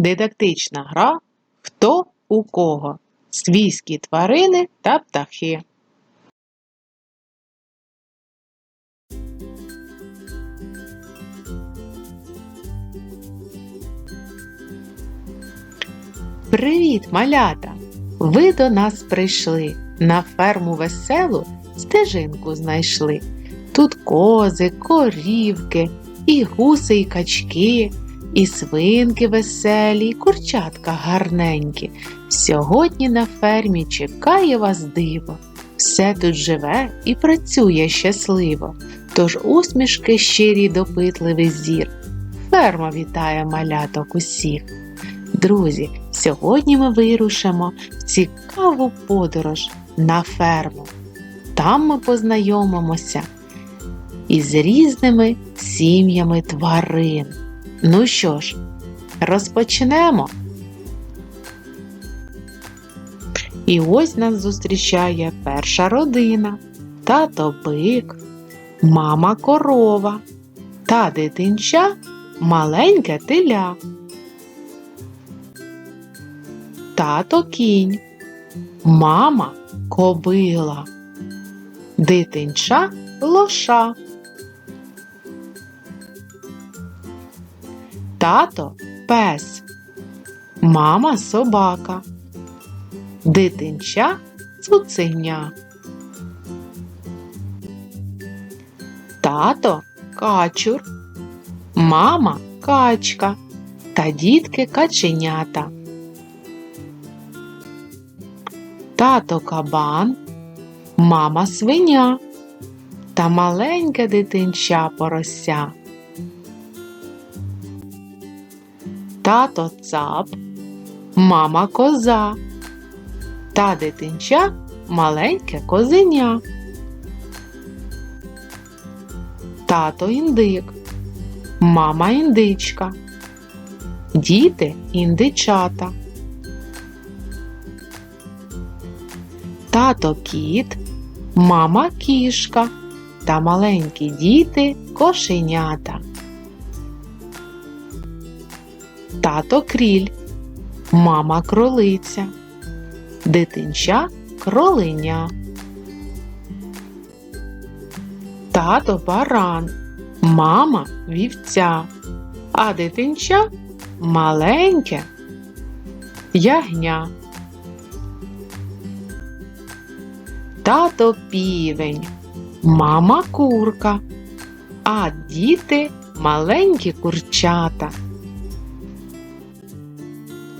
Дидактична гра Хто у кого? Свійські тварини та птахи. Привіт, малята! Ви до нас прийшли. На ферму веселу стежинку знайшли. Тут кози, корівки, і гуси, і качки, і свинки веселі, і курчатка гарненькі. Сьогодні на фермі чекає вас диво. Все тут живе і працює щасливо, тож усмішки щирі допитливий зір. Ферма вітає маляток усіх. Друзі, сьогодні ми вирушимо в цікаву подорож на ферму. Там ми познайомимося із різними сім'ями тварин. Ну що ж, розпочнемо. І ось нас зустрічає перша родина, тато бик, мама корова та дитинча маленьке теля. Тато кінь, мама кобила, дитинча лоша. Тато пес, мама собака, дитинча цуценя. Тато качур, мама качка та дітки каченята. Тато кабан, мама свиня та маленьке дитинча порося. Тато цап, мама коза та дитинча маленьке козеня. Тато індик, мама індичка, діти індичата. Тато кіт, мама кішка та маленькі діти кошенята. Тато кріль, мама кролиця, дитинча кроленя. Тато баран, мама вівця, а дитинча маленьке ягня. Тато півень, мама курка, а діти маленькі курчата.